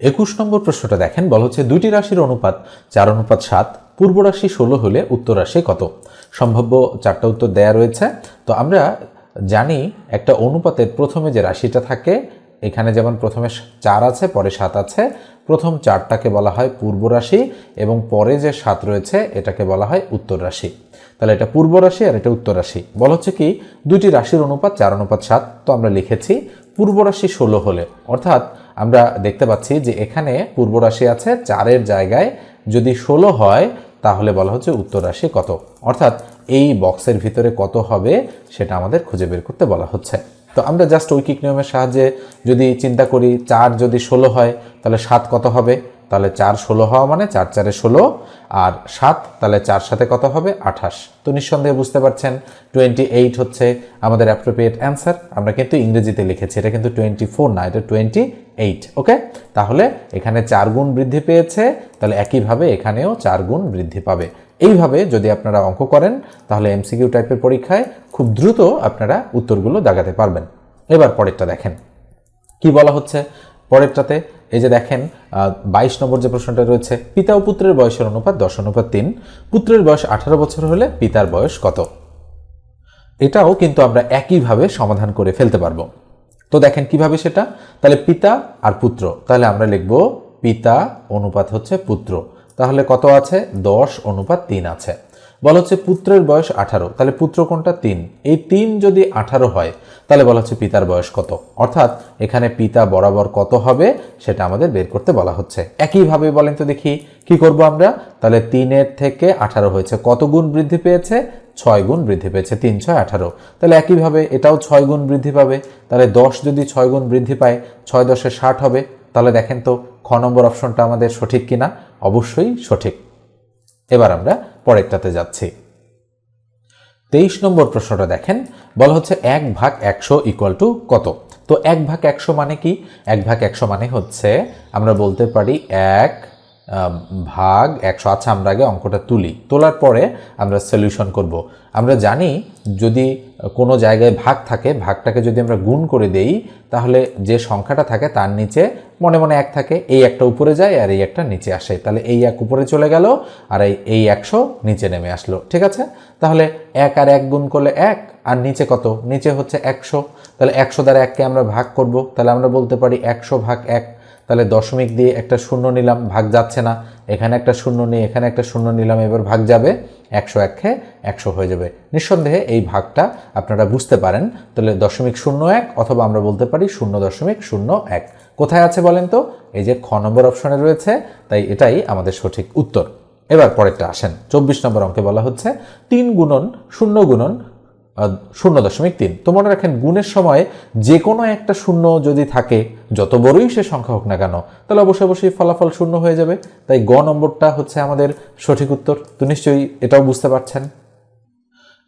একুশ নম্বর প্রশ্নটা দেখেন, বলা হচ্ছে দুইটি রাশির অনুপাত, চার অনুপাত সাত, পূর্ব রাশি ষোলো হলে উত্তর রাশি কত? সম্ভাব্য চারটা উত্তর দেয়া রয়েছে। তো আমরা জানি একটা অনুপাতের প্রথমে যে রাশিটা থাকে, এখানে যেমন প্রথমে চার আছে, পরে সাত আছে, প্রথম চারটাকে বলা হয় পূর্ব রাশি এবং পরে যে সাত রয়েছে, এটাকে বলা হয় উত্তর রাশি। তাহলে এটা পূর্ব রাশি আর এটা উত্তর রাশি। বলা হচ্ছে কি, দুইটি রাশির অনুপাত, চার অনুপাত সাত, তো আমরা লিখেছি পূর্ব রাশি ষোলো হলে। অর্থাৎ আমরা দেখতে পাচ্ছি যে এখানে পূর্বরাশি আছে, চারের জায়গায় যদি ষোলো হয়, তাহলে বলা হচ্ছে উত্তর রাশি কত? অর্থাৎ এই বক্সের ভিতরে কত হবে সেটা আমাদের খুঁজে বের করতে বলা হচ্ছে। তো আমরা জাস্ট ঐকিক নিয়মের সাহায্যে যদি চিন্তা করি, চার যদি ষোলো হয়, তাহলে সাত কত হবে? তাহলে চার ষোলো হওয়া মানে চার চারে ষোলো, আর সাত, তাহলে চার সাথে কত হবে? আঠাশ। তো নিঃসন্দেহে বুঝতে পারছেন টোয়েন্টি এইট হচ্ছে আমাদের অ্যাপ্রোপ্রিয়েট অ্যান্সার আমরা কিন্তু ইংরেজিতে লিখেছি, এটা কিন্তু টোয়েন্টি ফোর না, এটা টোয়েন্টি এইট ওকে তাহলে এখানে চার গুণ বৃদ্ধি পেয়েছে, তাহলে একইভাবে এখানেও চার গুণ বৃদ্ধি পাবে। এইভাবে যদি আপনারা অঙ্ক করেন, তাহলে এমসিকিউ টাইপের পরীক্ষায় খুব দ্রুত আপনারা উত্তরগুলো দাগাতে পারবেন। এবার পরেরটা দেখেন। কি বলা হচ্ছে? পরেরটাতে, এই যে দেখেন বাইশ নম্বর যে প্রশ্নটা রয়েছে, পিতা ও পুত্রের বয়সের অনুপাত দশ, অনুপাত তিন। পুত্রের বয়স আঠারো বছর হলে পিতার বয়স কত? এটাও কিন্তু আমরা একইভাবে সমাধান করে ফেলতে পারব। তো দেখেন কীভাবে সেটা? তাহলে পিতা আর পুত্র। তাহলে আমরা লিখব পিতা অনুপাত হচ্ছে পুত্র। তাহলে কত আছে? দশ অনুপাত তিন আছে। বলা হচ্ছে পুত্রের বয়স আঠারো। তাহলে পুত্র কোনটা? তিন। এই তিন যদি আঠারো হয়, তাহলে বলা হচ্ছে পিতার বয়স কত? অর্থাৎ এখানে পিতা বরাবর কত হবে সেটা আমাদের বের করতে বলা হচ্ছে। একইভাবে বলেন তো দেখি, কি করব আমরা? তাহলে তিনের থেকে আঠারো হয়েছে। কত গুণ বৃদ্ধি পেয়েছে? ছয় গুণ বৃদ্ধি পেয়েছে। তিন, ছয়, আঠারো। তাহলে একইভাবে এটাও ছয় গুণ বৃদ্ধি পাবে। তাহলে দশ যদি ছয় গুণ বৃদ্ধি পায়, ছয় দশে ষাট হবে। তাহলে দেখেন তো, খ নম্বর অপশনটা আমাদের সঠিক কিনা? অবশ্যই সঠিক। এবার আমরা পরেরটাতে যাচ্ছি। তেইশ নম্বর প্রশ্নটা দেখেন, বলা হচ্ছে এক ভাগ একশো ইকুয়াল টু কত? তো এক ভাগ একশো মানে কি? এক ভাগ একশো মানে হচ্ছে আমরা বলতে পারি এক ভাগ একশো আচ্ছা আমরা আগে অঙ্কটা তুলি। তোলার পরে আমরা সলিউশন করব। আমরা জানি যদি কোনো জায়গায় ভাগ থাকে, ভাগটাকে যদি আমরা গুণ করে দেই, তাহলে যে সংখ্যাটা থাকে তার নিচে মনে মনে এক থাকে, এই একটা উপরে যায় আর এই একটা নিচে আসে। তাহলে এই এক উপরে চলে গেল আর এই এই একশো নিচে নেমে আসলো। ঠিক আছে? তাহলে এক আর এক গুণ করলে এক, আর নিচে কত? নিচে হচ্ছে একশো। তাহলে একশো দ্বারা এককে আমরা ভাগ করব। তাহলে আমরা বলতে পারি একশো ভাগ এক তাহলে দশমিক দিয়ে একটা শূন্য নিলাম, ভাগ যাচ্ছে না। এখানে একটা শূন্য নিয়ে এখানে একটা শূন্য নিলাম, এবার ভাগ যাবে একশো একে একশো হয়ে যাবে। নিঃসন্দেহে এই ভাগটা আপনারা বুঝতে পারেন। তাহলে দশমিক শূন্য এক অথবা আমরা বলতে পারি শূন্য দশমিক শূন্য এক। কোথায় আছে বলেন তো? এই যে খ নম্বর অপশনে রয়েছে, তাই এটাই আমাদের সঠিক উত্তর। এবার পরেরটা আসেন। চব্বিশ নম্বর অঙ্কে বলা হচ্ছে তিন গুণন শূন্য গুণন শূন্য দশমিক তিন। তো মনে রাখেন, গুণের সময় যে কোনো একটা শূন্য যদি থাকে, যত বড়ই সে সংখ্যা হোক না কেন, তাহলে অবশ্যই অবশ্যই ফলাফল শূন্য হয়ে যাবে। তাই গ নম্বরটা হচ্ছে আমাদের সঠিক উত্তর। তো নিশ্চয়ই এটাও বুঝতে পারছেন।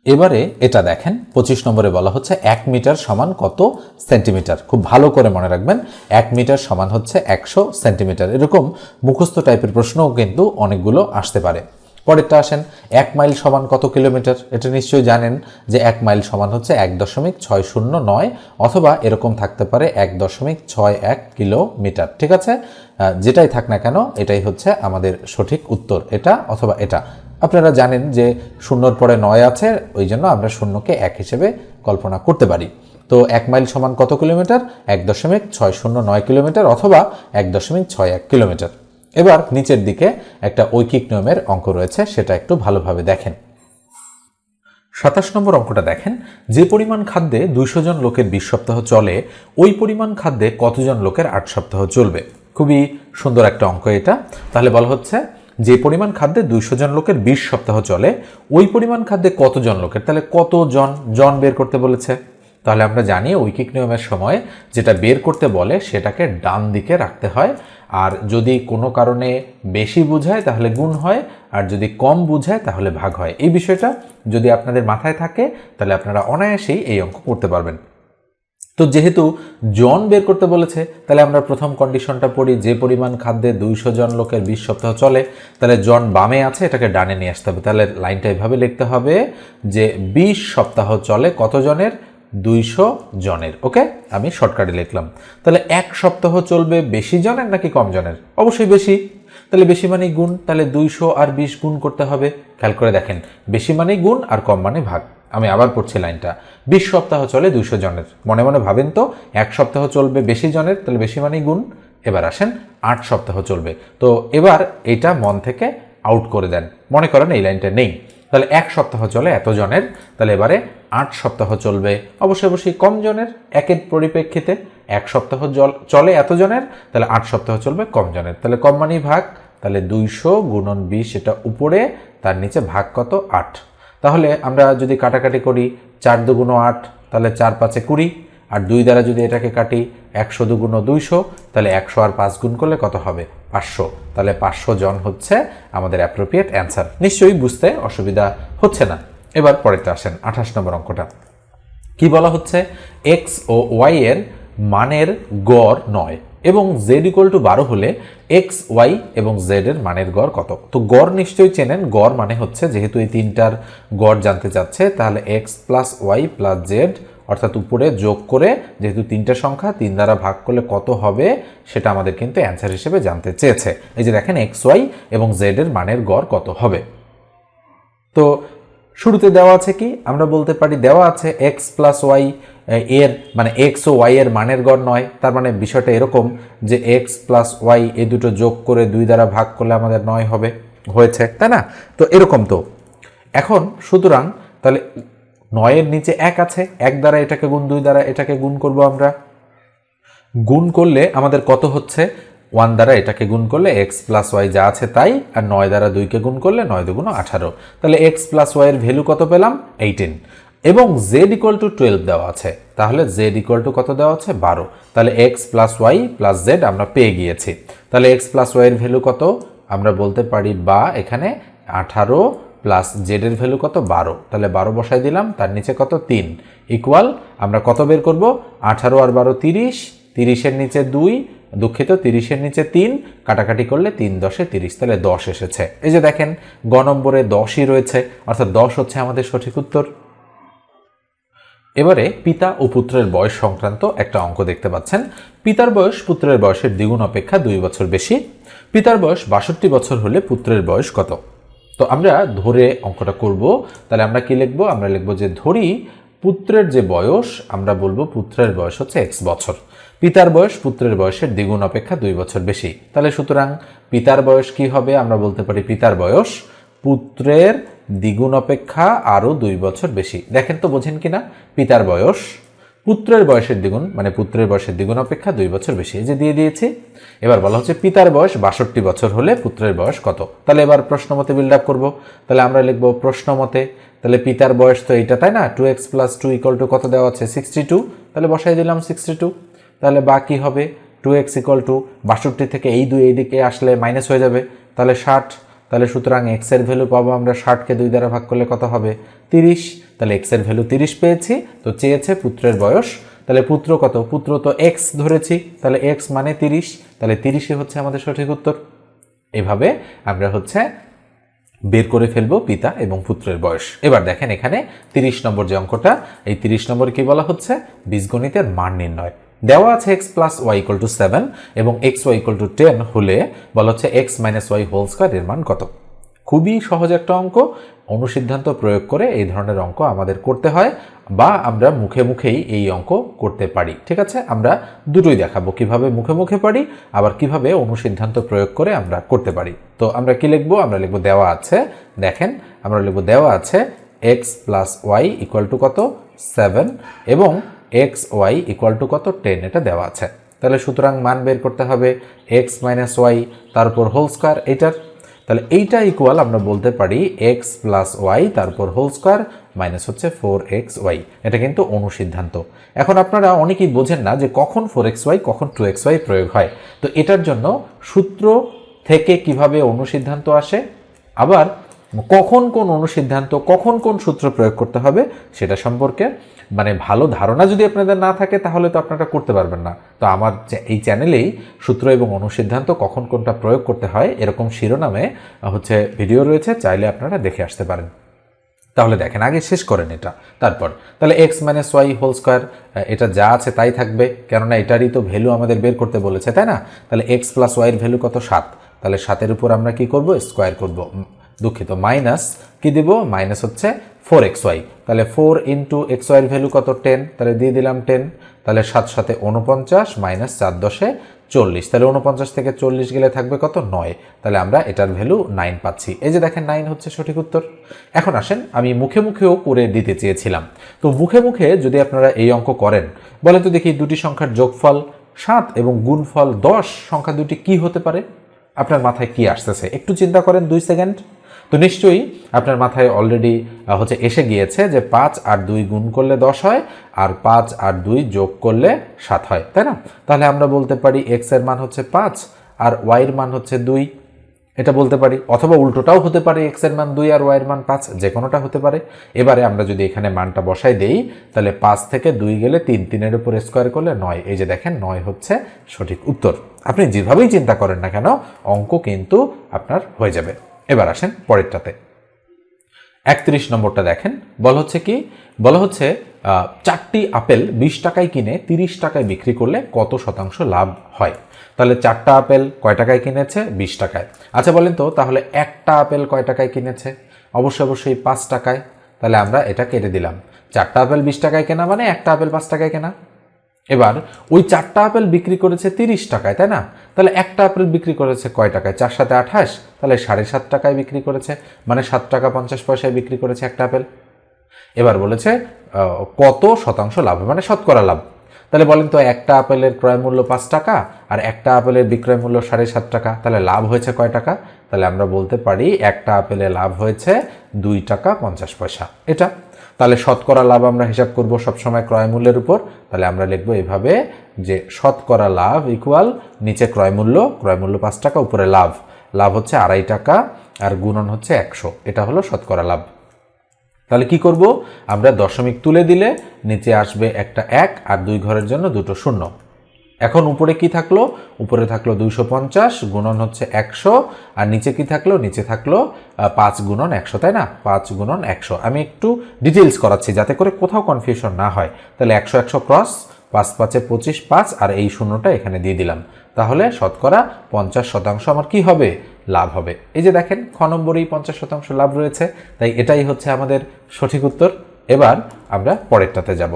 এবারে এটা দেখেন, পঁচিশ নম্বরে বলা হচ্ছে এক মিটার সমান কত সেন্টিমিটার। খুব ভালো করে মনে রাখবেন, এক মিটার সমান হচ্ছে একশো সেন্টিমিটার। এরকম মুখস্থ টাইপের প্রশ্নও কিন্তু অনেকগুলো আসতে পারে। পরেরটা আসেন, এক মাইল সমান কত কিলোমিটার? এটা নিশ্চয়ই জানেন যে এক মাইল সমান হচ্ছে এক দশমিক ছয় শূন্য নয় অথবা এরকম থাকতে পারে এক দশমিক ছয় এক কিলোমিটার। ঠিক আছে? যেটাই থাক না কেন, এটাই হচ্ছে আমাদের সঠিক উত্তর। এটা অথবা এটা। আপনারা জানেন যে শূন্যর পরে নয় আছে, ওই জন্য আমরা শূন্যকে এক হিসেবে কল্পনা করতে পারি। তো এক মাইল সমান কত কিলোমিটার? এক দশমিক ছয় শূন্য নয় কিলোমিটার অথবা এক দশমিক ছয় এক কিলোমিটার। এবার নিচের দিকে একটা ঐকিক নিয়মের অঙ্ক রয়েছে, সেটা একটু ভালোভাবে দেখেন। সাতাশ নম্বর অঙ্কটা দেখেন, যে পরিমাণ খাদ্যে দুইশো জন লোকের বিশ সপ্তাহ চলে, ওই পরিমাণ খাদ্যে কতজন লোকের আট সপ্তাহ চলবে? খুবই সুন্দর একটা অঙ্ক এটা। তাহলে বলা হচ্ছে, যে পরিমাণ খাদ্যে দুইশো জন লোকের বিশ সপ্তাহ চলে, ওই পরিমাণ খাদ্যে কতজন লোকের? তাহলে কতজন জন বের করতে বলেছে? তাহলে আমরা জানি ঐকিক নিয়মের সময় যেটা বের করতে বলে, সেটাকে ডান দিকে রাখতে হয় আর যদি কোনো কারণে বেশি বুঝায়, তাহলে গুণ হয়, আর যদি কম বুঝায়, তাহলে ভাগ হয়। এই বিষয়টা যদি আপনাদের মাথায় থাকে, তাহলে আপনারা অনায়াসেই এই অঙ্ক করতে পারবেন। তো যেহেতু জন বের করতে বলেছে, তাহলে আমরা প্রথম কন্ডিশনটা পড়ি, যে পরিমাণ খাদ্যে দুইশো জন লোকের বিশ সপ্তাহ চলে, তাহলে জন বামে আছে, এটাকে ডানে নিয়ে আসতে হবে। তাহলে লাইনটা এভাবে লিখতে হবে যে বিশ সপ্তাহ চলে কত জনের? দুইশো জনের, ওকে? আমি শর্টকাটে লিখলাম। তাহলে এক সপ্তাহ চলবে বেশি জনের নাকি কম জনের? অবশ্যই বেশি। তাহলে বেশি মানে গুণ, তাহলে দুইশো আর বিশ গুণ করতে হবে। খেয়াল করে দেখেন, বেশি মানে গুণ আর কম মানে ভাগ। আমি আবার পড়ছি লাইনটা। বিশ সপ্তাহ চলে দুইশো জনের। মনে মনে ভাবেন তো, এক সপ্তাহ চলবে বেশি জনের, তাহলে বেশি মানে গুণ। এবার আসেন, আট সপ্তাহ চলবে। তো এবার এটা মন থেকে আউট করে দেন। মনে করেন এই লাইনটা নেই। তাহলে এক সপ্তাহ চলে এত জনের, তাহলে এবারে আট সপ্তাহ চলবে। অবশ্যই অবশ্যই কম জনের, একের পরিপ্রেক্ষিতে এক সপ্তাহ জল, চলে এত জনের, তাহলে আট সপ্তাহ চলবে কম জনের। তাহলে কম মানেই ভাগ, তাহলে দুইশো গুণন বিশ, এটা উপরে, তার নিচে ভাগ কত? আট। তাহলে আমরা যদি কাটাকাটি করি, চার দুগুণ আট, তাহলে চার পাঁচে কুড়ি। আর দুই দ্বারা যদি এটাকে কাটি একশো দুগুণ দুইশো, তাহলে একশো আর পাঁচ গুণ করলে কত হবে? পাঁচশো। তাহলে পাঁচশো জন হচ্ছে আমাদের অ্যাপ্রোপ্রিয়েট অ্যান্সার নিশ্চয়ই বুঝতে অসুবিধা হচ্ছে না। এবার পরেতে আসেন, আঠাশ নম্বর অঙ্কটা। কি বলা হচ্ছে? এক্স ও ওয়াই এর মানের গড় নয় এবং জেড ইকুয়াল টু বারো হলে এক্স ওয়াই এবং জেড এর মানের গড় কত? তো গড় নিশ্চয়ই চেনেন, গড় মানে হচ্ছে যেহেতু এই তিনটার গড় জানতে চাচ্ছে, তাহলে x plus y plus z অর্থাৎ উপরে যোগ করে যেহেতু তিনটা সংখ্যা, তিন দ্বারা ভাগ করলে কত হবে সেটা আমাদের কিন্তু অ্যান্সার হিসেবে জানতে চেয়েছে। এই যে দেখেন এক্স ওয়াই এবং জেড এর মানের গড় কত হবে। তো শুরুতে দেওয়া আছে কি? আমরা বলতে পারি দেওয়া আছে এক্স প্লাস ওয়াই এর মানে এক্স ও ওয়াই এর মানের গড় নয়। তার মানে বিষয়টা এরকম যে এক্স প্লাস ওয়াই এ দুটো যোগ করে দুই দ্বারা ভাগ করলে আমাদের নয় হবে। হয়েছে, তাই না? তো এরকম তো। এখন সুতরাং তাহলে নয়ের নিচে এক আছে, এক দ্বারা এটাকে গুণ, দুই দ্বারা এটাকে গুণ করব আমরা। গুণ করলে আমাদের কত হচ্ছে? ওয়ান দ্বারা এটাকে গুণ করলে এক্স প্লাস ওয়াই যা আছে তাই, আর নয় দ্বারা দুইকে গুণ করলে নয় দুগুণ আঠারো। তাহলে এক্স প্লাস ওয়াই এর ভ্যালু কত পেলাম? এইটিন। এবং জেড ইকুয়াল টু টুয়েলভ দেওয়া আছে। তাহলে জেড ইকুয়াল টু কত দেওয়া আছে বারো। তাহলে x plus y plus z আমরা পেয়ে গিয়েছি। তাহলে এক্স প্লাস ওয়াই এর ভ্যালু কত? আমরা বলতে পারি বা এখানে আঠারো প্লাস জেডের ভ্যালু কত? বারো। তাহলে বারো বসাই দিলাম, তার নিচে কত? তিন। ইকুয়াল, আমরা কত বের করব? আঠারো আর বারো তিরিশ, তিরিশের নিচে দুই, দুঃখিত, তিরিশের নিচে তিন, কাটাকাটি করলে তিন দশে তিরিশ, তাহলে দশ এসেছে। এই যে দেখেন, গ নম্বরে দশই রয়েছে, অর্থাৎ দশ হচ্ছে আমাদের সঠিক উত্তর। এবারে পিতা ও পুত্রের বয়স সংক্রান্ত একটা অঙ্ক দেখতে পাচ্ছেন। পিতার বয়স পুত্রের বয়সের দ্বিগুণ অপেক্ষা দুই বছর বেশি। পিতার বয়স বাষট্টি বছর হলে পুত্রের বয়স কত? তো আমরা ধরে অঙ্কটা করব। তাহলে আমরা কি লিখব? আমরা লিখব যে ধরি পুত্রের যে বয়স, আমরা বলব পুত্রের বয়স হচ্ছে এক্স বছর। পিতার বয়স পুত্রের বয়সের দ্বিগুণ অপেক্ষা দুই বছর বেশি। তাহলে সুতরাং পিতার বয়স কি হবে? আমরা বলতে পারি পিতার বয়স পুত্রের দ্বিগুণ অপেক্ষা আরও দুই বছর বেশি। দেখেন তো বোঝেন কিনা? পিতার বয়স পুত্রের বয়সের দ্বিগুণ মানে পুত্রের বয়সের দ্বিগুণ অপেক্ষা দুই বছর বেশি। এই যে দিয়ে দিয়েছি, এবার বলা হচ্ছে পিতার বয়স বাষট্টি বছর হলে পুত্রের বয়স কত? তাহলে এবার প্রশ্ন মতে বিল্ড আপ করব। তাহলে আমরা লিখব প্রশ্ন মতে, তাহলে পিতার বয়স তো এইটা, তাই না? Two x plus two equal to কত দেওয়া আছে? সিক্সটি টু তাহলে বসাই দিলাম সিক্সটি টু তাহলে বাকি হবে টু এক্স ইকুয়াল টু বাষট্টি থেকে এই দুই এইদিকে আসলে মাইনাস হয়ে যাবে। তাহলে ষাট তাহলে সুতরাং এক্সের ভ্যালু পাবো আমরা ষাটকে দুই দ্বারা ভাগ করলে কত হবে? তিরিশ। তাহলে এক্সের ভ্যালু তিরিশ পেয়েছি, তো চেয়েছে পুত্রের বয়স। তাহলে পুত্র কত? পুত্র তো এক্স ধরেছি, তাহলে এক্স মানে তিরিশ। তাহলে তিরিশে হচ্ছে আমাদের সঠিক উত্তর। এভাবে আমরা হচ্ছে বের করে ফেলব পিতা এবং পুত্রের বয়স। এবার দেখেন এখানে তিরিশ নম্বর যে অঙ্কটা, এই তিরিশ নম্বর কি বলা হচ্ছে? বীজগণিতের মান নির্ণয়। দেওয়া আছে x plus y equal to seven এবং x y equal to ten হলে বলা হচ্ছে x minus y whole square এর মান কত? খুবই সহজ একটা অঙ্ক। অনুসিদ্ধান্ত প্রয়োগ করে এই ধরনের অঙ্ক আমাদের করতে হয় বা আমরা মুখে মুখেই এই অঙ্ক করতে পারি। ঠিক আছে? আমরা দুটোই দেখাবো কীভাবে মুখে মুখে পারি, আবার কীভাবে অনুসিদ্ধান্ত প্রয়োগ করে আমরা করতে পারি। তো আমরা কি লিখব? আমরা লিখব দেওয়া আছে, দেখেন, আমরা লিখব দেওয়া আছে x plus y equal to কত? সেভেন এবং এক্স ওয়াই ইকুয়াল টু কত? টেন, এটা দেওয়া আছে। তাহলে সুতরাং মান বের করতে হবে এক্স মাইনাস ওয়াই, তারপর হোল স্কোয়ার এইটার। তাহলে এইটা ইকুয়াল আমরা বলতে পারি এক্স প্লাস ওয়াই, তারপর হোল স্কোয়ার মাইনাস হচ্ছে ফোর এক্স ওয়াই। এটা কিন্তু অনুসিদ্ধান্ত। এখন আপনারা অনেকেই বোঝেন না যে কখন ফোর এক্স ওয়াই, কখন টু এক্স ওয়াই প্রয়োগ হয়। তো এটার জন্য সূত্র থেকে কীভাবে অনুসিদ্ধান্ত আসে? আবার কখন কোন অনুসিদ্ধান্ত, কখন কোন সূত্র প্রয়োগ করতে হবে সেটা সম্পর্কে মানে ভালো ধারণা যদি আপনাদের না থাকে তাহলে তো আপনারা করতে পারবেন না। তো আমার এই চ্যানেলেই সূত্র এবং অনুসিদ্ধান্ত কখন কোনটা প্রয়োগ করতে হয় এরকম শিরোনামে হচ্ছে ভিডিও রয়েছে, চাইলে আপনারা দেখে আসতে পারেন। তাহলে দেখেন, আগে শেষ করেন এটা। তারপর, তাহলে x minus y whole square এটা যা আছে তাই থাকবে, কেননা এটারই তো ভ্যালু আমাদের বের করতে বলেছে, তাই না? তাহলে এক্স প্লাস ওয়াইয়ের ভ্যালু কত? সাত। তাহলে সাতের উপর আমরা কি করব? স্কোয়ার করব। দুঃখিত মাইনাস কি দিব? মাইনাস হচ্ছে ফোর এক্স ওয়াই তাহলে ফোর ইন্টু এক্স ওয়াইয়ের ভ্যালু কত? টেন তাহলে দিয়ে দিলাম টেন তাহলে সাত সাথে উনপঞ্চাশ মাইনাস চার দশে চল্লিশ। তাহলে উনপঞ্চাশ থেকে চল্লিশ গেলে থাকবে কত? নয়। তাহলে আমরা এটার ভ্যালু নাইন পাচ্ছি। এই যে দেখেন নাইন হচ্ছে সঠিক উত্তর। এখন আসেন, আমি মুখে মুখেও করে দিতে চেয়েছিলাম। তো মুখে মুখে যদি আপনারা এই অঙ্ক করেন বলে তো দেখি দুটি সংখ্যার যোগফল সাত এবং গুণফল দশ, সংখ্যা দুটি কি হতে পারে? আপনার মাথায় কি আসতেছে? একটু চিন্তা করেন দুই সেকেন্ড তো নিশ্চয়ই আপনার মাথায় অলরেডি হচ্ছে এসে গিয়েছে যে পাঁচ আর দুই গুণ করলে দশ হয়, আর পাঁচ আর দুই যোগ করলে সাত হয়, তাই না? তাহলে আমরা বলতে পারি এক্সের মান হচ্ছে পাঁচ আর ওয়াই এর মান হচ্ছে দুই। এটা বলতে পারি, অথবা উল্টোটাও হতে পারে এক্সের মান দুই আর ওয়াই এর মান পাঁচ যে কোনোটা হতে পারে। এবারে আমরা যদি এখানে মানটা বসাই দেই, তাহলে পাঁচ থেকে দুই গেলে তিন, তিনের উপর স্কোয়ার করলে নয়। এই যে দেখেন, নয় হচ্ছে সঠিক উত্তর। আপনি যেভাবেই চিন্তা করেন না কেন, অঙ্ক কিন্তু আপনার হয়ে যাবে। এবার আসেন পরেরটাতে। একত্রিশ নম্বরটা দেখেন। বলা হচ্ছে কি? বলা হচ্ছে চারটি আপেল বিশ টাকায় কিনে তিরিশ টাকায় বিক্রি করলে কত শতাংশ লাভ হয়? তাহলে চারটা আপেল কয় টাকায় কিনেছে? বিশ টাকায়। আচ্ছা বলেন তো, তাহলে একটা আপেল কয় টাকায় কিনেছে? অবশ্যই অবশ্যই পাঁচ টাকায়। তাহলে আমরা এটা কেটে দিলাম। চারটা আপেল বিশ টাকায় কেনা মানে একটা আপেল পাঁচ টাকায় কেনা। এবার, ওই চারটা আপেল বিক্রি করেছে তিরিশ টাকায়, তাই না? তাহলে একটা আপেল বিক্রি করেছে কয় টাকায়? চার সাথে আঠাশ, তাহলে সাড়ে সাত টাকায় বিক্রি করেছে। মানে সাত টাকা পঞ্চাশ পয়সায় বিক্রি করেছে একটা আপেল। এবার বলেছে কত শতাংশ লাভ মানে শতকরা লাভ। তাহলে বলেন তো একটা আপেলের ক্রয় মূল্য পাঁচ টাকা, আর একটা আপেলের বিক্রয় মূল্য সাড়ে সাত টাকা। তাহলে লাভ হয়েছে কয় টাকা? তাহলে আমরা বলতে পারি, একটা আপেলে লাভ হয়েছে দুই টাকা পঞ্চাশ পয়সা। এটা তাহলে শতকরা লাভ আমরা হিসাব করব সবসময় ক্রয় মূল্যের উপর। তাহলে আমরা লিখব এভাবে যে শতকরা লাভ ইকুয়াল নিচে ক্রয় মূল্য ক্রয় মূল্য পাঁচ টাকা, উপরে লাভ। লাভ হচ্ছে আড়াই টাকা আর গুণন হচ্ছে একশো। এটা হলো শতকরা লাভ। তাহলে কি করব? আমরা দশমিক তুলে দিলে নিচে আসবে একটা এক আর দুই ঘরের জন্য দুটো শূন্য। এখন উপরে কি থাকল? উপরে থাকল দুইশো পঞ্চাশ গুণন হচ্ছে একশো, আর নিচে কি থাকল? নিচে থাকল পাঁচ গুণন একশো, তাই না? পাঁচ গুণন একশো। আমি একটু ডিটেলস করাচ্ছি যাতে করে কোথাও কনফিউশন না হয়। তাহলে একশো একশো ক্রস পাঁচ, পাঁচে পঁচিশ, পাঁচ, আর এই শূন্যটা এখানে দিয়ে দিলাম। তাহলে শতকরা পঞ্চাশ শতাংশ আমার কি হবে? লাভ হবে। এই যে দেখেন, খ নম্বরেই পঞ্চাশ শতাংশ লাভ রয়েছে। তাই এটাই হচ্ছে আমাদের সঠিক উত্তর। এবার আমরা পরেরটাতে যাব।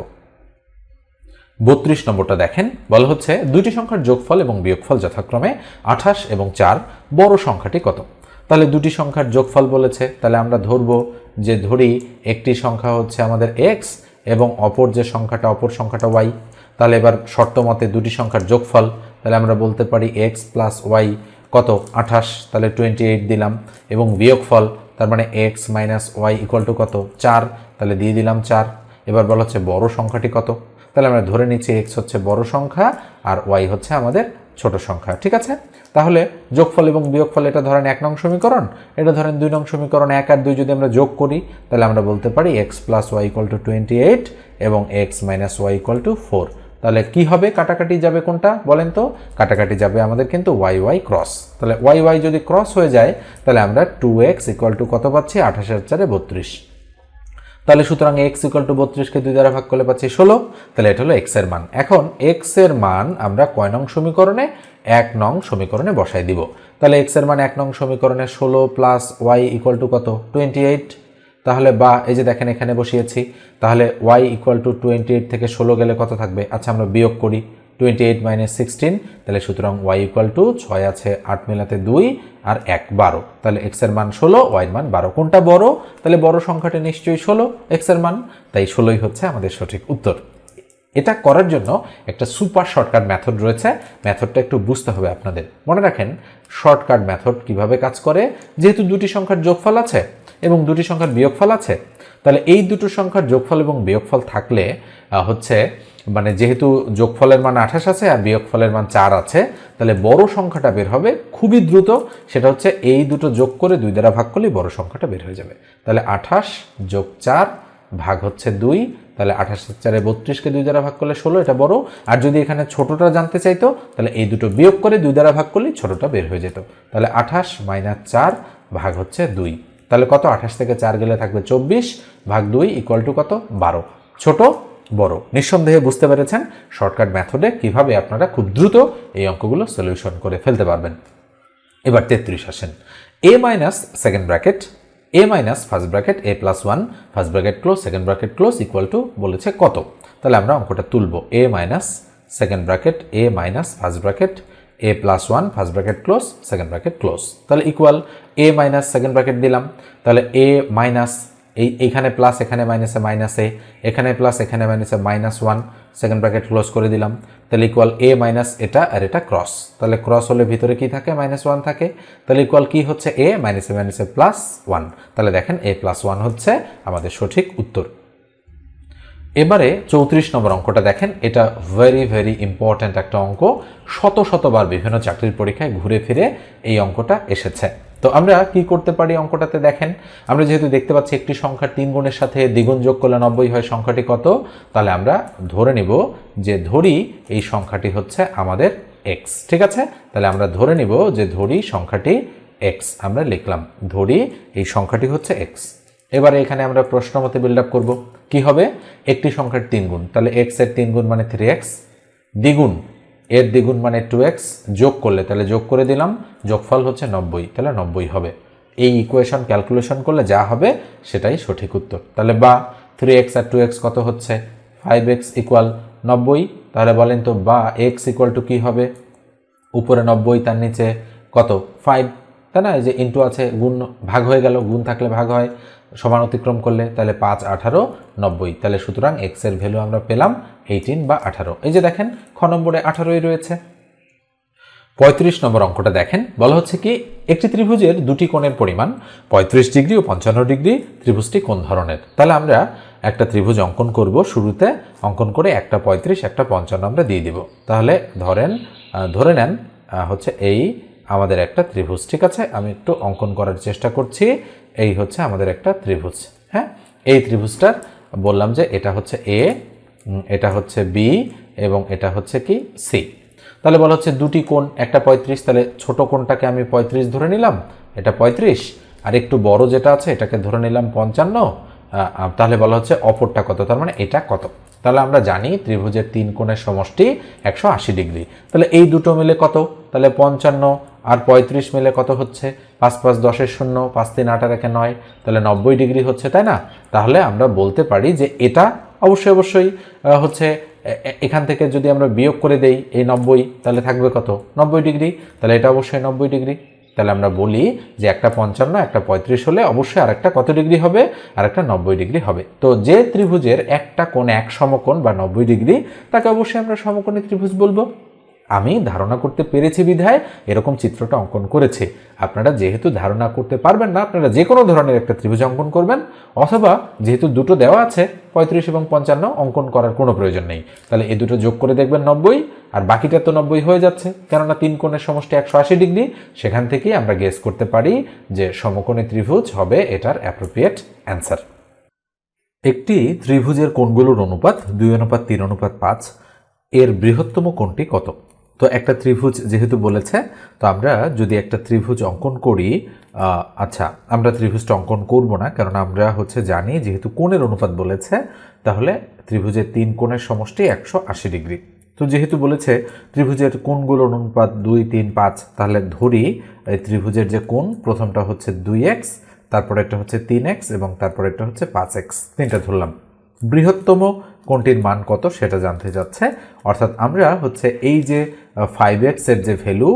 বত্রিশ নম্বরটা দেখেন, বলা হচ্ছে দুইটি সংখ্যার যোগফল এবং বিয়োগফল যথাক্রমে আঠাশ এবং চার, বড় সংখ্যাটি কত? তাহলে দুটি সংখ্যার যোগফল বলেছে, তাহলে আমরা ধরব যে ধরি একটি সংখ্যা হচ্ছে আমাদের এক্স এবং অপর যে সংখ্যাটা, অপর সংখ্যাটা ওয়াই তাহলে এবার শর্ত মতে দুটি সংখ্যার যোগফল, তাহলে আমরা বলতে পারি এক্স প্লাস ওয়াই কত? আঠাশ, তাহলে টোয়েন্টি এইট দিলাম এবং বিয়োগফল, তার মানে x minus y equal to কত? চার, তাহলে দিয়ে দিলাম চার। এবার বলা হচ্ছে বড় সংখ্যাটি কত? তাহলে আমরা ধরে নিচ্ছি এক্স হচ্ছে বড় সংখ্যা আর ওয়াই হচ্ছে আমাদের ছোট সংখ্যা, ঠিক আছে? তাহলে যোগফল এবং বিয়োগফল, এটা ধরেন এক নং সমীকরণ, এটা ধরেন দুই নং সমীকরণ এক আর দুই যদি আমরা যোগ করি, তাহলে আমরা বলতে পারি x plus y equal to twenty eight এবং x minus y equal to four তাহলে কি হবে? কাটাকাটি যাবে কোনটা বলেন তো? কাটাকাটি যাবে আমাদের কিন্তু ওয়াই ওয়াই ক্রস তাহলে ওয়াই ওয়াই যদি ক্রস হয়ে যায়, তাহলে আমরা টু এক্স ইকুয়াল টু কত পাচ্ছি? আঠাশ হাজার চারে বত্রিশ। তাহলে সুতরাং এক্স ইকুয়াল টু বত্রিশকে দুই দ্বারা ভাগ করলে পাচ্ছি ষোলো, তাহলে এটা হলো এক্সের মান। এখন এক্সের মান আমরা কয় নং সমীকরণে? এক নং সমীকরণে বসাই দিব। তাহলে এক্সের মান এক নং সমীকরণে ষোলো প্লাস ওয়াই ইকুয়াল টু কত? টোয়েন্টি এইট তাহলে বা, এই যে দেখেন এখানে বসিয়েছি, তাহলে y equal to twenty eight থেকে ষোলো গেলে কত থাকবে? আচ্ছা আমরা বিয়োগ করি। টোয়েন্টি এইট মাইনাস সিক্সটিন তাহলে সুতরাং ওয়াই ইকুয়াল টু ছয় আছে, আট মেলাতে দুই আর এক বারো। তাহলে এক্সের মান ষোলো ওয়াই মান বারো। কোনটা বড়? তাহলে বড় সংখ্যাটা নিশ্চয়ই ষোলো এক্সের মান, তাই ষোলোই হচ্ছে আমাদের সঠিক উত্তর। এটা করার জন্য একটা সুপার শর্টকাট মেথড রয়েছে। মেথডটা একটু বুঝতে হবে আপনাদের। মনে রাখেন শর্টকাট মেথড কীভাবে কাজ করে? যেহেতু দুটি সংখ্যার যোগফল আছে এবং দুটি সংখ্যার বিয়োগফল আছে তাহলে এই দুটো সংখ্যার যোগফল এবং বিয়োগফল থাকলে হচ্ছে মানে যেহেতু যোগফলের মান আঠাশ আছে আর বিয়োগফলের মান চার আছে, তাহলে বড় সংখ্যাটা বের হবে খুবই দ্রুত। সেটা হচ্ছে এই দুটো যোগ করে দুই দ্বারা ভাগ করলেই বড় সংখ্যাটা বের হয়ে যাবে। তাহলে আঠাশ যোগ চার ভাগ হচ্ছে দুই, তাহলে আঠাশ চারে বত্রিশকে দুই দ্বারা ভাগ করলে ষোলো, এটা বড়। আর যদি এখানে ছোটটা জানতে চাইতো, তাহলে এই দুটো বিয়োগ করে দুই দ্বারা ভাগ করলেই ছোটটা বের হয়ে যেত। তাহলে আঠাশ মাইনাস চার ভাগ হচ্ছে দুই। তাহলে কত? আঠাশ থেকে চার গেলে থাকবে চব্বিশ, ভাগ দুই ইকুয়াল টু কত? বারো। ছোট, বড়। নিঃসন্দেহে বুঝতে পেরেছেন শর্টকাট মেথডে কীভাবে আপনারা খুব দ্রুত এই অঙ্কগুলো সলিউশন করে ফেলতে পারবেন। এবার তেত্রিশ আসেন। A minus second bracket a minus first bracket a plus one first bracket close second bracket close equal to বলেছে কত? তাহলে আমরা অঙ্কটা তুলব। A minus second bracket a minus first bracket a plus one first bracket close second bracket close তাহলে equal a minus second bracket দিলাম। তাহলে এ minus এই এইখানে প্লাস এখানে মাইনাসে মাইনাস এখানে প্লাস এখানে মাইনাসে minus one second bracket close করে দিলাম। তাহলে ইকুয়াল এ মাইনাস এটা আর এটা ক্রস তাহলে ক্রস হলে ভিতরে কি থাকে? মাইনাস ওয়ান থাকে। তাহলে ইকুয়াল কি হচ্ছে? এ মাইনাসে মাইনাসে প্লাস ওয়ান তাহলে দেখেন এ প্লাস ওয়ান হচ্ছে আমাদের সঠিক উত্তর। এবারে চৌত্রিশ নম্বর অঙ্কটা দেখেন, এটা ভেরি ভেরি ইম্পর্ট্যান্ট একটা অঙ্ক। শত শতবার বিভিন্ন চাকরির পরীক্ষায় ঘুরে ফিরে এই অঙ্কটা এসেছে। তো আমরা কি করতে পারি অঙ্কটাতে দেখেন, আমরা যেহেতু দেখতে পাচ্ছি একটি সংখ্যার তিন গুণের সাথে দ্বিগুণ যোগ করলে নব্বই হয়, সংখ্যাটি কত? তাহলে আমরা ধরে নিব যে ধরি এই সংখ্যাটি হচ্ছে আমাদের এক্স ঠিক আছে? তাহলে আমরা ধরে নিব যে ধরি সংখ্যাটি এক্স আমরা লিখলাম, ধরি এই সংখ্যাটি হচ্ছে এক্স এবারে এখানে আমরা প্রশ্ন মতে বিল্ড আপ করব। কি হবে? একটি সংখ্যার তিন গুণ। তাহলে এক্সের তিন গুণ মানে থ্রি এক্স দ্বিগুণ। এর দ্বিগুণ মানে টু এক্স যোগ করলে, তাহলে যোগ করে দিলাম। যোগফল হচ্ছে নব্বই, তাহলে নব্বই হবে। এই ইকুয়েশন ক্যালকুলেশন করলে যা হবে সেটাই সঠিক উত্তর। তাহলে বা থ্রি এক্স আর টু এক্স কত হচ্ছে? ফাইভ এক্স ইকুয়াল নব্বই। তাহলে বলেন তো, বা এক্স ইকুয়াল টু কী হবে? উপরে নব্বই, তার নিচে কত? ফাইভ তাই না? এই যে ইন্টু আছে, গুণ ভাগ হয়ে গেল, গুণ থাকলে ভাগ হয়, সমান অতিক্রম করলে তাহলে পাঁচ, আঠারো, নব্বই। তাহলে সুতরাং এক্সের ভ্যালু আমরা পেলাম এইটিন বা আঠারো। এই যে দেখেন, খ নম্বরে আঠারোই রয়েছে। পঁয়ত্রিশ নম্বর অঙ্কটা দেখেন, বলা হচ্ছে কি, একটি ত্রিভুজের দুটি কোণের পরিমাণ, পঁয়ত্রিশ ডিগ্রি ও পঞ্চান্ন ডিগ্রি ত্রিভুজটি কোন ধরনের? তাহলে আমরা একটা ত্রিভুজ অঙ্কন করব, শুরুতে অঙ্কন করে একটা পঁয়ত্রিশ, একটা পঞ্চান্ন আমরা দিয়ে দিব। তাহলে ধরেন ধরে নেন হচ্ছে এই আমাদের একটা ত্রিভুজ, ঠিক আছে? আমি একটু অঙ্কন করার চেষ্টা করছি। এই হচ্ছে আমাদের একটা ত্রিভুজ হ্যাঁ? এই ত্রিভুজটার বললাম যে এটা হচ্ছে এ এটা হচ্ছে বি এবং এটা হচ্ছে কি? সি তাহলে বলা হচ্ছে দুটি কোণ, একটা পঁয়ত্রিশ, তাহলে ছোট কোণটাকে আমি পঁয়ত্রিশ ধরে নিলাম, এটা পঁয়ত্রিশ। আর একটু বড় যেটা আছে, এটাকে ধরে নিলাম পঞ্চান্ন তাহলে বলা হচ্ছে অপরটা কত? তার মানে এটা কত? তাহলে আমরা জানি ত্রিভুজের তিন কোণের সমষ্টি একশো আশি ডিগ্রি। তাহলে এই দুটো মিলে কত? তাহলে পঞ্চান্ন আর পঁয়ত্রিশ মিলে কত হচ্ছে? পাঁচ পাঁচ দশের শূন্য, পাঁচ তিন আট আর একে নয়, তাহলে নব্বই ডিগ্রি হচ্ছে, তাই না? তাহলে আমরা বলতে পারি যে এটা অবশ্যই অবশ্যই হচ্ছে এখান থেকে যদি আমরা বিয়োগ করে দেই এই নব্বই, তাহলে থাকবে কত? নব্বই ডিগ্রি। তাহলে এটা অবশ্যই নব্বই ডিগ্রি। তাহলে আমরা বলি যে একটা পঞ্চান্ন, একটা পঁয়ত্রিশ হলে অবশ্যই আরেকটা কত ডিগ্রি হবে? আর একটা নব্বই ডিগ্রি হবে। তো যে ত্রিভুজের একটা কোণ এক সমকোণ বা নব্বই ডিগ্রি, তাকে অবশ্যই আমরা সমকোণী ত্রিভুজ বলব। আমি ধারণা করতে পেরেছি বিধায় এরকম চিত্রটা অঙ্কন করেছি। আপনারা যেহেতু ধারণা করতে পারবেন না, আপনারা যে কোনো ধরনের একটা ত্রিভুজ অঙ্কন করবেন, অথবা যেহেতু দুটো দেওয়া আছে, পঁয়ত্রিশ এবং পঞ্চান্ন, অঙ্কন করার কোনো প্রয়োজন নেই। তাহলে এই দুটো যোগ করে দেখবেন নব্বই, আর বাকিটা তো নব্বই হয়ে যাচ্ছে। কেননা তিন কোণের সমষ্টি একশো আশি ডিগ্রি, সেখান থেকেই আমরা গেস করতে পারি যে সমকোণী ত্রিভুজ হবে এটার অ্যাপ্রোপ্রিয়েট অ্যান্সার একটি ত্রিভুজের কোণগুলোর অনুপাত দুই অনুপাত তিন অনুপাত পাঁচ, এর বৃহত্তম কোণটি কত? তো একটা ত্রিভুজ যেহেতু বলেছে, তো আমরা যদি একটা ত্রিভুজ অঙ্কন করি আচ্ছা আমরা ত্রিভুজটা অঙ্কন করব না, কারণ আমরা হচ্ছে জানি যেহেতু কোণের অনুপাত বলেছে, তাহলে ত্রিভুজের তিন কোণের সমষ্টি একশো আশি ডিগ্রি। তো যেহেতু বলেছে ত্রিভুজের কোণগুলোর অনুপাত দুই, তিন, পাঁচ, তাহলে ধরি এই ত্রিভুজের যে কোণ, প্রথমটা হচ্ছে দুই এক্স তারপরে একটা হচ্ছে তিন এক্স এবং তারপরে একটা হচ্ছে পাঁচ এক্স। তিনটা ধরলাম। বৃহত্তম কোনটির মান কত সেটা জানতে যাচ্ছে। অর্থাৎ আমরা হচ্ছে এই যে ফাইভ এক্সের যে ভ্যালু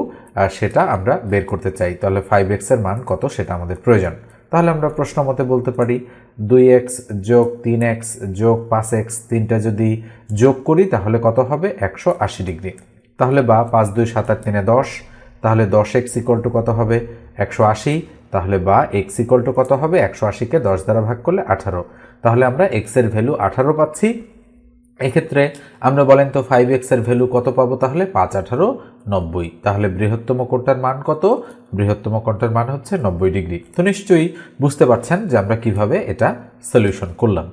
সেটা আমরা বের করতে চাই। তাহলে ফাইভ এক্সের মান কত সেটা আমাদের প্রয়োজন। তাহলে আমরা প্রশ্ন মতে বলতে পারি, দুই এক্স যোগ তিন এক্স যোগ পাঁচ এক্স তিনটা যদি যোগ করি তাহলে কত হবে? একশো আশি ডিগ্রি। তাহলে বা পাঁচ দুই সাত আট তিনে দশ, তাহলে দশ এক্স ইকল টু কত হবে? একশো আশি। তাহলে বা এক্স ইকল টু কত হবে? একশো আশিকে দশ দ্বারা ভাগ করলে আঠারো। তাহলে আমরা এক্সের ভ্যালু আঠারো পাচ্ছি। এক্ষেত্রে আমরা বলেন তো ফাইভ এক্সের ভ্যালু কত পাবো? তাহলে পাঁচ, আঠারো, নব্বই। তাহলে বৃহত্তম কোণটার মান কত? বৃহত্তম কোণটার মান হচ্ছে নব্বই ডিগ্রি। তো নিশ্চয়ই বুঝতে পারছেন যে আমরা কীভাবে এটা সলিউশন করলাম।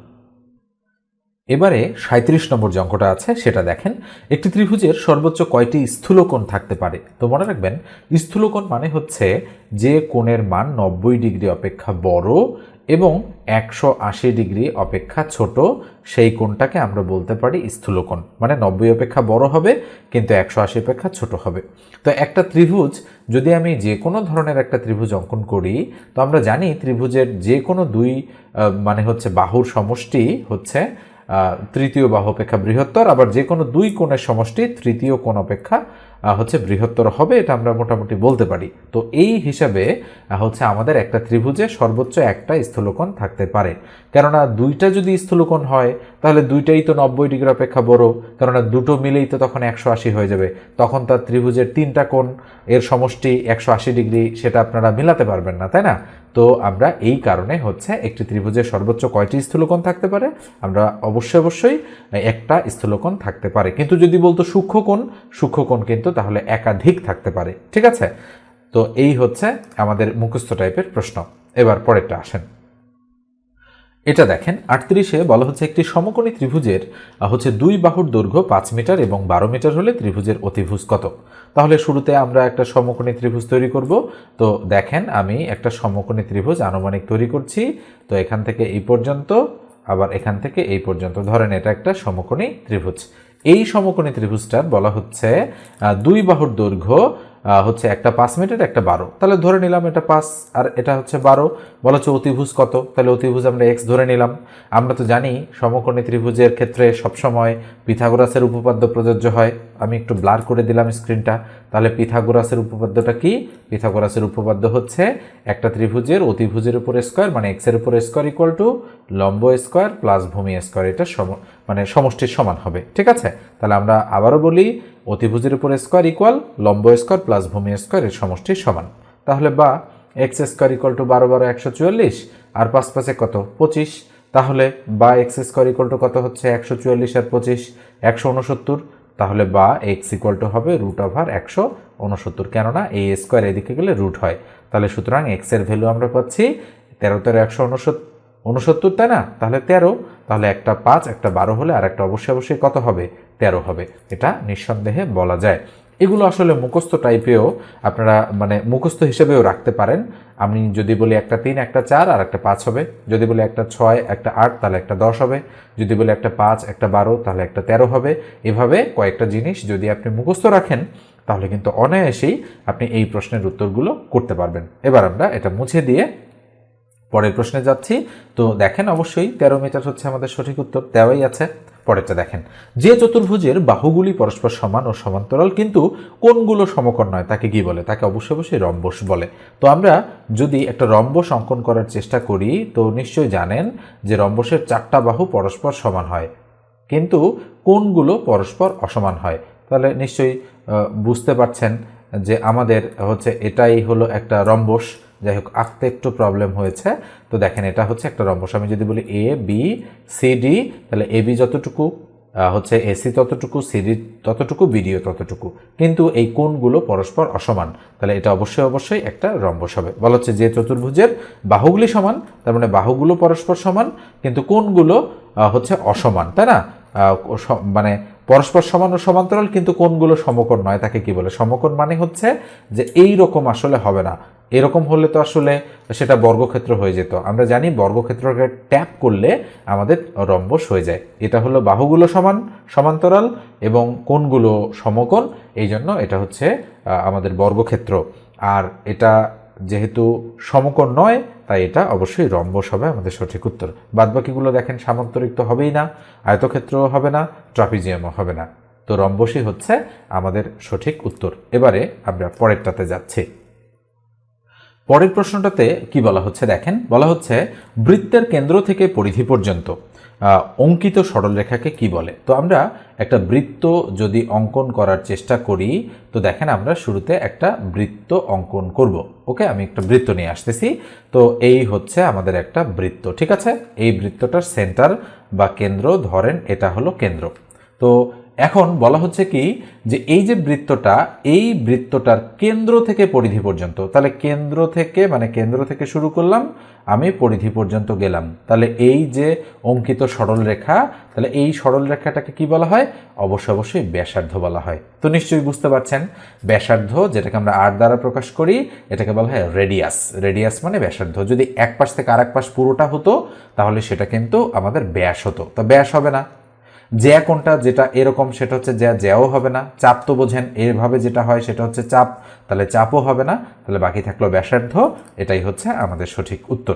এবারে সাঁত্রিশ নম্বর যে অঙ্কটা আছে, সেটা দেখেন। একটি ত্রিভুজের সর্বোচ্চ কয়টি স্থূলকোণ থাকতে পারে? তো মনে রাখবেন, স্থূলকোণ মানে হচ্ছে যে কোণের মান নব্বই ডিগ্রি অপেক্ষা বড় এবং একশো আশি ডিগ্রি অপেক্ষা ছোট, সেই কোণটাকে আমরা বলতে পারি স্থূলকোণ। মানে নব্বই অপেক্ষা বড় হবে, কিন্তু একশো আশি অপেক্ষা ছোট হবে। তো একটা ত্রিভুজ, যদি আমি যে কোনো ধরনের একটা ত্রিভুজ অঙ্কন করি, তো আমরা জানি ত্রিভুজের যে কোনো দুই মানে হচ্ছে বাহুর সমষ্টি হচ্ছে তৃতীয় বাহু অপেক্ষা বৃহত্তর, আবার যে কোনো দুই কোণের সমষ্টি তৃতীয় কোণ অপেক্ষা হচ্ছে বৃহত্তর হবে, এটা আমরা মোটামুটি বলতে পারি। তো এই হিসাবে হচ্ছে আমাদের একটা ত্রিভুজে সর্বোচ্চ একটা স্থূলকোণ থাকতে পারে। কেননা দুইটা যদি স্থূলকোণ হয়, তাহলে দুইটাই তো নব্বই ডিগ্রি অপেক্ষা বড়। কেননা দুটো মিলেই তো তখন একশো আশি হয়ে যাবে। তখন তার ত্রিভুজের তিনটা কোণ, এর সমষ্টি একশো আশি ডিগ্রি, সেটা আপনারা মিলাতে পারবেন না, তাই না? তো আমরা এই কারণে হচ্ছে একটি ত্রিভুজের সর্বোচ্চ কয়টি স্থূলকোণ থাকতে পারে? আমরা অবশ্যই অবশ্যই, একটা স্থূলকোণ থাকতে পারে। কিন্তু যদি বলতো সূক্ষ্মকোণ সূক্ষ্মকোণ কিন্তু তাহলে একাধিক থাকতে পারে। ঠিক আছে? তো এই হচ্ছে আমাদের মুখস্থ টাইপের প্রশ্ন। এবার পরেরটা আসেন। এটা দেখেন, আটত্রিশে বলা হচ্ছে একটি সমকোণী ত্রিভুজের হচ্ছে দুই বাহুর দৈর্ঘ্য পাঁচ মিটার এবং বারো মিটার হলে ত্রিভুজের অতিভুজ কত? তাহলে শুরুতে আমরা একটা সমকোণী ত্রিভুজ তৈরি করব। তো দেখেন, আমি একটা সমকোণী ত্রিভুজ আনুমানিক তৈরি করছি। তো এখান থেকে এই পর্যন্ত, আবার এখান থেকে এই পর্যন্ত। ধরেন এটা একটা সমকোণী ত্রিভুজ। এই সমকোণী ত্রিভুজটার বলা হচ্ছে দুই বাহুর দৈর্ঘ্য হচ্ছে একটা পাঁচ মিটার একটা বারো। তাহলে ধরে নিলাম এটা পাঁচ আর এটা হচ্ছে বারো। বলা হচ্ছে অতিভুজ কত? তাহলে অতিভুজ আমরা এক্স ধরে নিলাম। আমরা তো জানি সমকোণী ত্রিভুজের ক্ষেত্রে সবসময় পিথাগোরাসের উপপাদ্য প্রযোজ্য হয়। আমি একটু ব্লার করে দিলাম স্ক্রিনটা তাহলে পিথাগোরাসের উপপাদ্যটা কি? পিথাগোরাসের উপপাদ্য হচ্ছে একটা ত্রিভুজের অতিভুজের উপর স্কোয়ার মানে এক্সের উপর স্কোয়ার ইকুয়াল টু লম্ব স্কোয়ার প্লাস ভূমি স্কোয়ার এটা সম মানে সমষ্টির সমান হবে। ঠিক আছে? তাহলে আমরা আবারও বলি, অতিভুজের উপর স্কোয়ার ইকুয়াল লম্ব স্কোয়ার প্লাস ভূমি স্কোয়ার এর সমষ্টির সমান। তাহলে বা এক্স স্কোয়ার ইকুয়াল টু বারো বারো একশো চুয়াল্লিশ, আর পাঁচ পাঁচে কত? পঁচিশ। তাহলে বা এক্স স্কোয়ার ইকুয়াল টু কত হচ্ছে? একশো চুয়াল্লিশ আর পঁচিশ। একশো উনসত্তর। তাহলে বা এক্স ইকুয়াল টু হবে রুট ওভার একশো উনসত্তর কেননা এই স্কোয়ার এদিকে গেলে রুট হয়। তাহলে সুতরাং এক্সের ভ্যালু আমরা পাচ্ছি তেরো তেরো একশো উনসত্তর উনসত্তর তাই না? তাহলে তেরো। তাহলে একটা পাঁচ, একটা বারো হলে আর একটা অবশ্যই অবশ্যই কত হবে? তেরো হবে। এটা নিঃসন্দেহে বলা যায়। এগুলো আসলে মুখস্থ টাইপেও আপনারা মানে মুখস্থ হিসেবেও রাখতে পারেন। আমি যদি বলি একটা তিন, একটা চার, আর একটা পাঁচ হবে। যদি বলি একটা ছয়, একটা আট, তাহলে একটা দশ হবে। যদি বলি একটা পাঁচ, একটা বারো, তাহলে একটা তেরো হবে। এভাবে কয়েকটা জিনিস যদি আপনি মুখস্থ রাখেন, তাহলে কিন্তু অনায়াসেই আপনি এই প্রশ্নের উত্তরগুলো করতে পারবেন। এবার আমরা এটা মুছে দিয়ে পরের প্রশ্নে যাচ্ছি। তো দেখেন অবশ্যই তেরো মিটার হচ্ছে আমাদের সঠিক উত্তর দেওয়াই আছে। পরেরটা দেখেন। যে চতুর্ভুজের বাহুগুলি পরস্পর সমান ও সমান্তরাল, কিন্তু কোনগুলো সমকোণ নয়, তাকে কি বলে? তাকে অবশ্যই অবশ্যই রম্বস বলে। তো আমরা যদি একটা রম্বস অঙ্কন করার চেষ্টা করি, তো নিশ্চয়ই জানেন যে রম্বসের চারটা বাহু পরস্পর সমান হয়, কিন্তু কোনগুলো পরস্পর অসমান হয়। তাহলে নিশ্চয়ই বুঝতে পারছেন যে আমাদের হচ্ছে এটাই হলো একটা রম্বস। যাই হোক আঁকতে একটু প্রবলেম হয়েছে। তো দেখেন, এটা হচ্ছে একটা রম্বস। আমি যদি বলি এ বি সি ডি তাহলে এ বি যতটুকু হচ্ছে এসি ততটুকু সিডি ততটুকু বিডিও ততটুকু। কিন্তু এই কোণগুলো পরস্পর অসমান। তাহলে এটা অবশ্যই অবশ্যই একটা রম্বস হবে। বলা হচ্ছে যে চতুর্ভুজের বাহুগুলি সমান, তার মানে বাহুগুলো পরস্পর সমান, কিন্তু কোণগুলো হচ্ছে অসমান, তাই না? মানে পরস্পর সমান ও সমান্তরাল, কিন্তু কোণগুলো সমকোণ নয়, তাকে কি বলে? সমকোণ মানে হচ্ছে যে এই রকম আসলে হবে না। এরকম হলে তো আসলে সেটা বর্গক্ষেত্র হয়ে যেত। আমরা জানি বর্গক্ষেত্রকে ট্যাপ করলে আমাদের রম্বস হয়ে যায়। এটা হলো বাহুগুলো সমান, সমান্তরাল এবং কোনগুলো সমকোণ। এই জন্য এটা হচ্ছে আমাদের বর্গক্ষেত্র। আর এটা যেহেতু সমকোণ নয়, তাই এটা অবশ্যই রম্বস হবে আমাদের সঠিক উত্তর। বাদবাকিগুলো দেখেন সামান্তরিক তো হবেই না আয়তক্ষেত্রও হবে না, ট্রাপিজিয়ামও হবে না। তো রম্বসই হচ্ছে আমাদের সঠিক উত্তর। এবারে আমরা পরেরটাতে যাচ্ছি। পরের প্রশ্নটাতে কি বলা হচ্ছে দেখেন? বলা হচ্ছে, বৃত্তের কেন্দ্র থেকে পরিধি পর্যন্ত অঙ্কিত সরলরেখাকে কি বলে? তো আমরা একটা বৃত্ত যদি অঙ্কন করার চেষ্টা করি, তো দেখেন আমরা শুরুতে একটা বৃত্ত অঙ্কন করব। ওকে, আমি একটা বৃত্ত নিয়ে আসতেছি। তো এই হচ্ছে আমাদের একটা বৃত্ত, ঠিক আছে? এই বৃত্তটার সেন্টার বা কেন্দ্র, ধরেন এটা হলো কেন্দ্র। তো এখন বলা হচ্ছে কি যে এই যে বৃত্তটা, এই বৃত্তটার কেন্দ্র থেকে পরিধি পর্যন্ত, তাহলে কেন্দ্র থেকে মানে কেন্দ্র থেকে শুরু করলাম, আমি পরিধি পর্যন্ত গেলাম। তাহলে এই যে অঙ্কিত সরল রেখা, তাহলে এই সরল রেখাটাকে কি বলা হয়? অবশ্যই অবশ্যই ব্যাসার্ধ বলা হয়। তো নিশ্চয়ই বুঝতে পারছেন, ব্যাসার্ধ যেটাকে আমরা আর দ্বারা প্রকাশ করি, এটাকে বলা হয় রেডিয়াস। রেডিয়াস মানে ব্যাসার্ধ। যদি এক পাশ থেকে আরেক পাশ পুরোটা হতো, তাহলে সেটা কিন্তু আমাদের ব্যাস হতো। তো ব্যাস হবে না। জ্যা কোনটা যেটা এরকম, সেটা হচ্ছে জ্যা জ্যাও হবে না। চাপ তো বোঝেন, এভাবে যেটা হয় সেটা হচ্ছে চাপ। তাহলে চাপও হবে না, তাহলে বাকি থাকল ব্যাসার্ধ, এটাই হচ্ছে আমাদের সঠিক উত্তর।